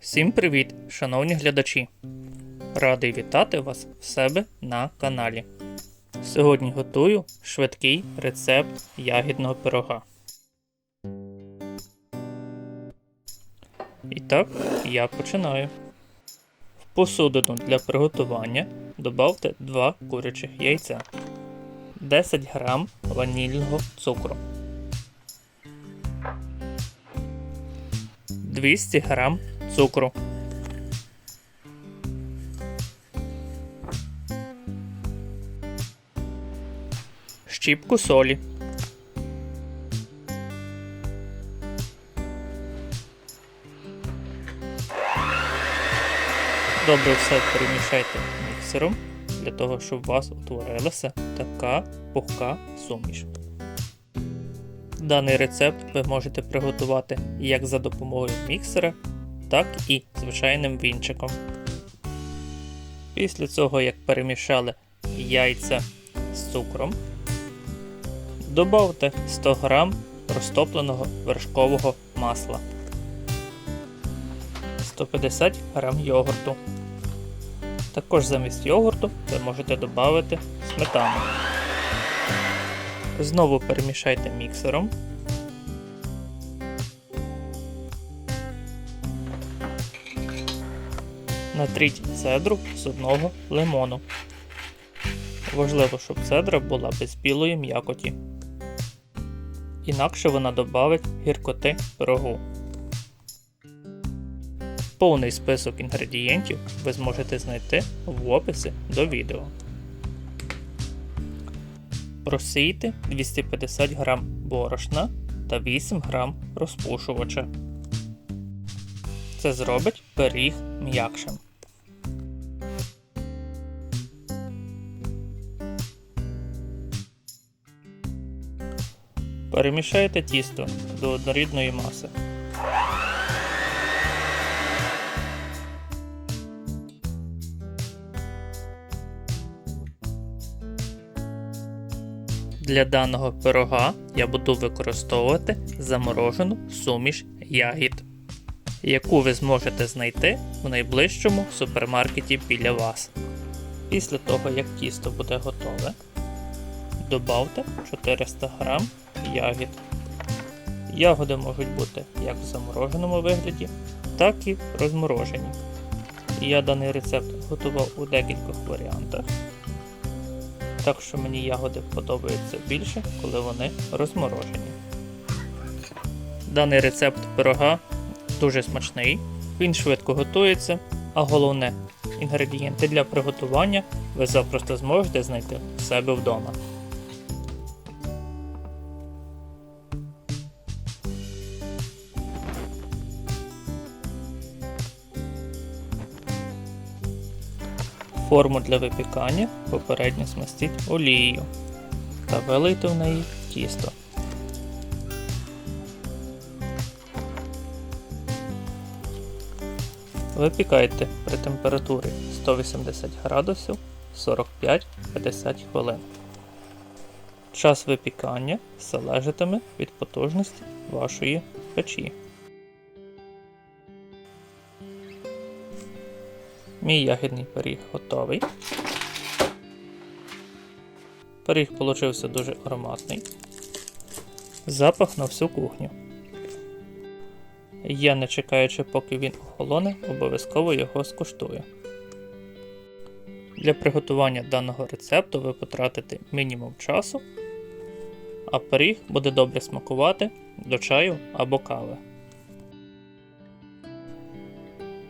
Всім привіт, шановні глядачі! Радий вітати вас в себе на каналі. Сьогодні готую швидкий рецепт ягідного пирога. І так, я починаю. В посудину для приготування додавте 2 курячих яйця, 10 г ванільного цукру, 200 г цукру. Щіпку солі. Добре все перемішайте міксером для того, щоб у вас утворилася така пухка суміш. Даний рецепт ви можете приготувати як за допомогою міксера, так і звичайним вінчиком. Після цього, як перемішали яйця з цукром, добавте 100 г розтопленого вершкового масла, 150 г йогурту. Також замість йогурту ви можете додати сметану. Знову перемішайте міксером. Натріть цедру з одного лимону. Важливо, щоб цедра була без білої м'якоті. Інакше вона додавить гіркоти пирогу. Повний список інгредієнтів ви зможете знайти в описі до відео. Просійте 250 г борошна та 8 г розпушувача. Це зробить пиріг м'якшим. Перемішайте тісто до однорідної маси. Для даного пирога я буду використовувати заморожену суміш ягід, яку ви зможете знайти в найближчому супермаркеті біля вас. Після того, як тісто буде готове, добавте 400 г ягід. Ягоди можуть бути як в замороженому вигляді, так і розморожені. Я даний рецепт готував у декількох варіантах. Так що мені ягоди подобаються більше, коли вони розморожені. Даний рецепт пирога дуже смачний, він швидко готується, а головне, інгредієнти для приготування ви запросто зможете знайти в себе вдома. Форму для випікання попередньо змастіть олією та вилийте в неї тісто. Випікайте при температурі 180 градусів 45-50 хвилин. Час випікання залежатиме від потужності вашої печі. Мій ягідний пиріг готовий. Пиріг получився дуже ароматний. Запах на всю кухню. Я, не чекаючи, поки він охолоне, обов'язково його скуштую. Для приготування даного рецепту ви потратите мінімум часу, а пиріг буде добре смакувати до чаю або кави.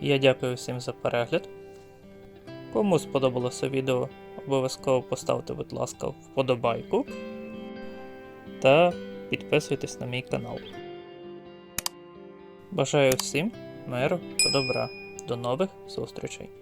Я дякую всім за перегляд. Кому сподобалося відео, обов'язково поставте, будь ласка, вподобайку та підписуйтесь на мій канал. Бажаю всім миру та добра. До нових зустрічей!